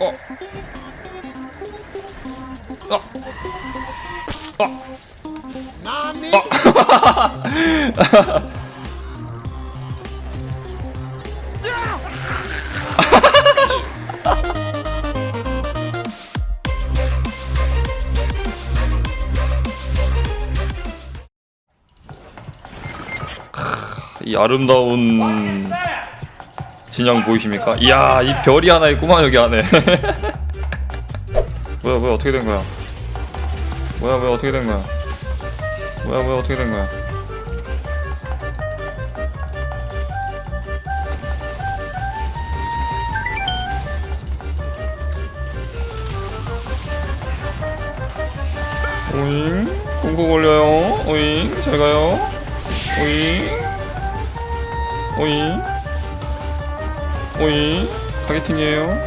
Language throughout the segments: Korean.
어. 어. 어. 이 아름다운 진영 보이십니까? 이야 이 별이 하나 있구만 여기 안에. 뭐야 뭐야 어떻게 된 거야? 뭐야 뭐야 어떻게 된 거야? 뭐야 뭐야 어떻게 된 거야? 오잉? 콩콩 걸려요? 오잉? 잘 가요? 오잉? 오잉 오잉 타겟팅이에요.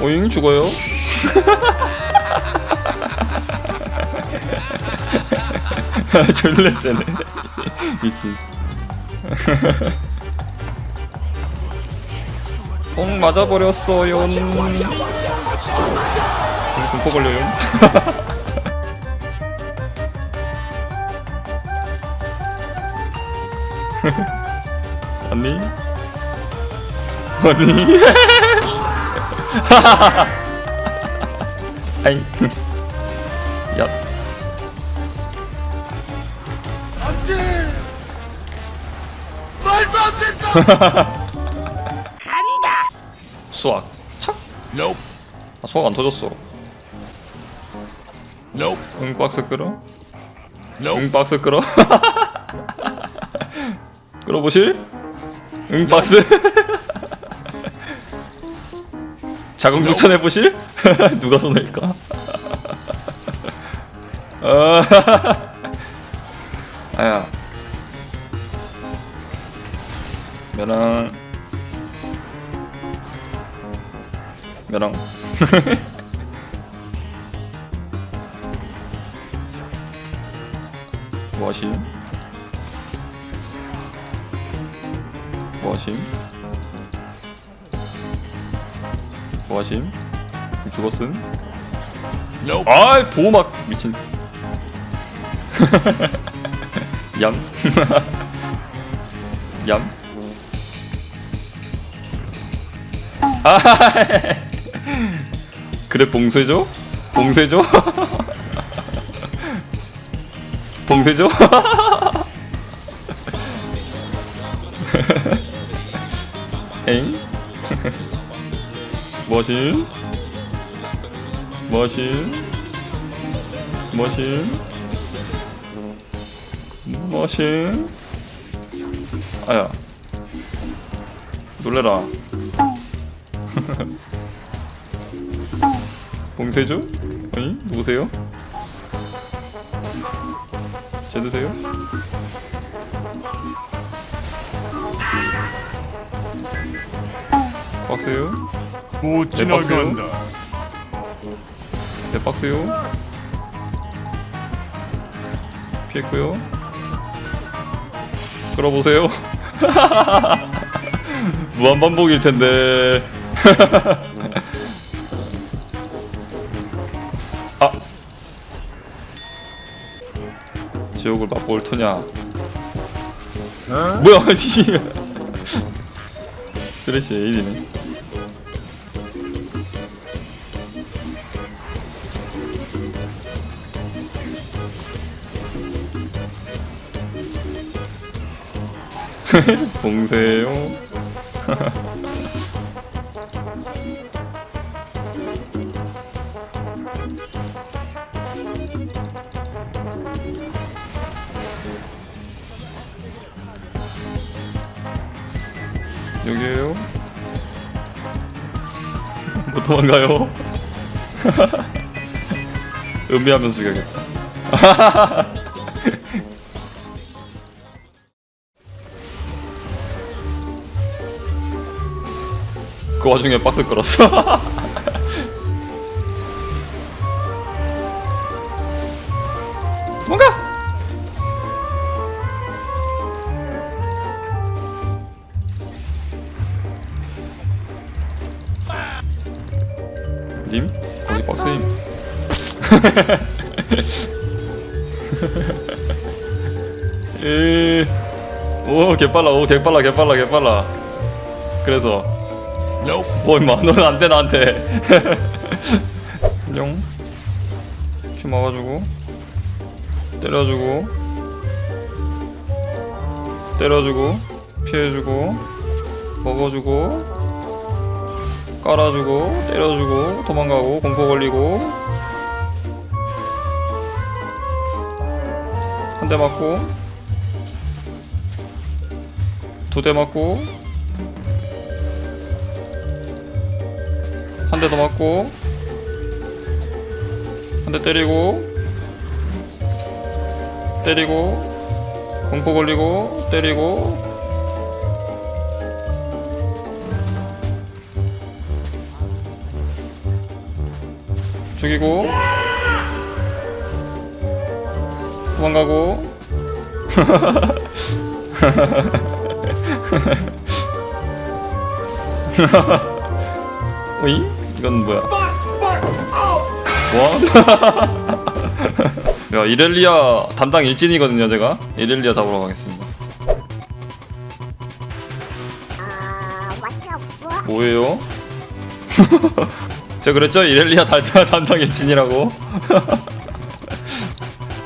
오잉 죽어요? 졸래 세네 미친. ong 맞아버렸어요. 공포 걸려요 언니? 언니? 아이 야 말도 안 된다. 수학 착! Nope. 아, 수학 안 터졌어 Nope. 응 박스 끌어? Nope. 응 박스 끌어? 끌어보실? 응 박스? 자궁 추천해 보실? 누가 손해일까? 아, 아야 면랑 면랑 뭐하심? 뭐하심? 뭐하심? 죽었음? 아이 보호막 미친 얌 얌. 아 그래 봉쇄죠? 봉쇄죠? 봉쇄죠? 엥? 뭐하심? 뭐하심? 뭐하심? 뭐하심? 아야 놀래라 봉쇄죠? 아니 누구세요? 쟤드세요? 박스요? 못 네. 지나간다. 네 박스요? 피했고요 끌어보세요 무한 반복일 텐데 아 지옥을 맛볼 터냐 뭐야 이 쓰레쉬 에이디네 봉쇄요 여기에요? 못 도망가요? 음미하면서 죽여야겠다 그 와중에 박스 끌었어. 뭔가! 님? 거기 박스임 에오 개빨라 오 개빨라 개빨라 개빨라. 그래서 뭐, 임마, 너는 안 돼, 나한테. 용. 키 막아주고, 때려주고, 때려주고, 피해주고, 먹어주고, 깔아주고, 때려주고, 도망가고, 공포 걸리고, 한 대 맞고, 두 대 맞고, 한 대 더 맞고, 한 대 때리고, 때리고, 공포 걸리고, 때리고, 죽이고, 도망가고, 어이? 이건 뭐야? 뭐? 야 이렐리아 담당 일진이거든요 제가 이렐리아 잡으러 가겠습니다 fuck? 뭐예요? 제가 그랬죠? 이렐리아 달, 담당 일진이라고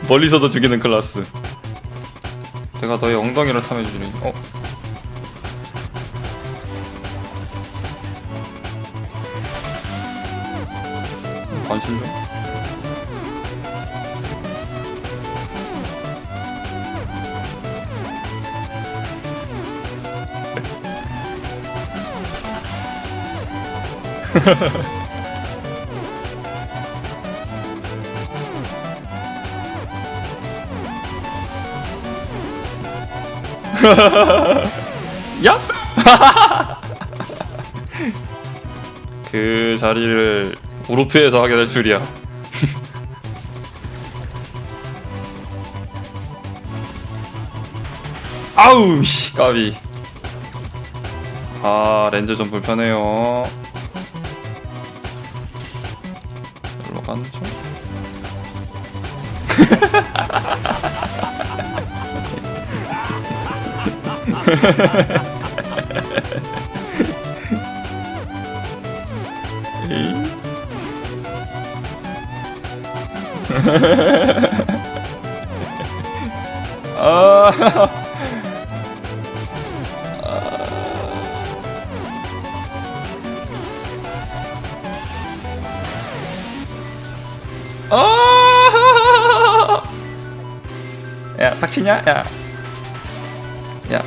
멀리서도 죽이는 클라스 제가 너의 엉덩이를 탐해주리니 어? 좀 야! 그 자리를 우르프에서 하게 될 줄이야. 아우 씨 까비. 아 렌즈 좀 불편해요. 일로 가는 중. 아. 아. 야, 빡치냐? 야. 야.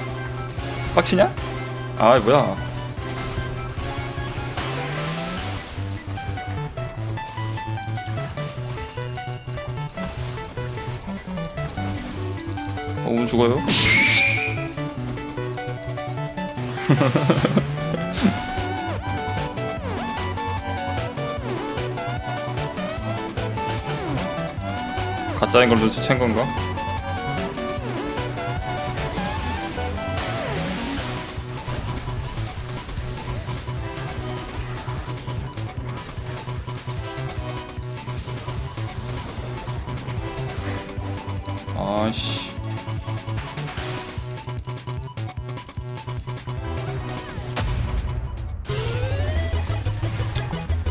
빡치냐? 아, 뭐야. 어, 오면 죽어요? 가짜인 걸 눈치챈 건가? 아씨.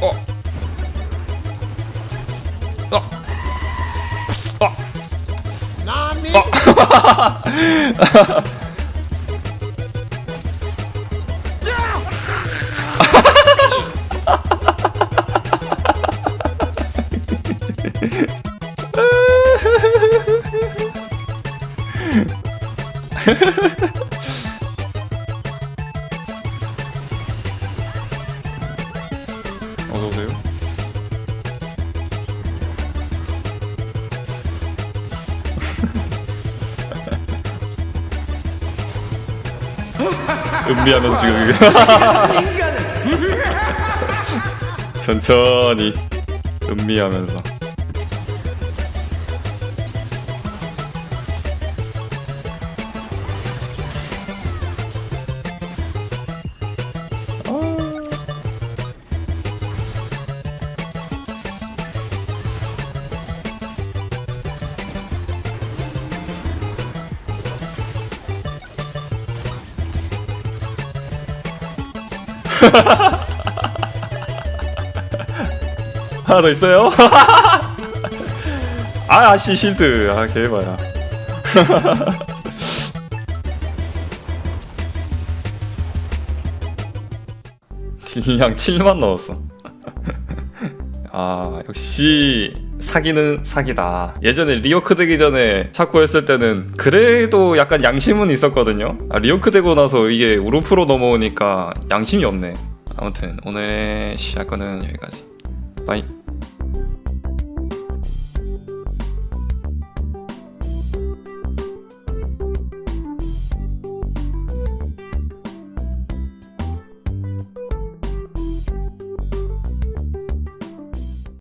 어. 어. 어. Nani? 어서 음미하면서 지금 천천히 음미하면서 하나 더 있어요? 아, 아씨 실드. 아, 개봐야. 딜량 7만 넣었어. 아, 역시 사기는 사기다. 예전에 리오크 되기 전에 차코 했을 때는 그래도 약간 양심은 있었거든요. 아, 리오크 되고 나서 이게 우루프로 넘어오니까 양심이 없네. 아무튼 오늘의 시작은 여기까지. 빠이.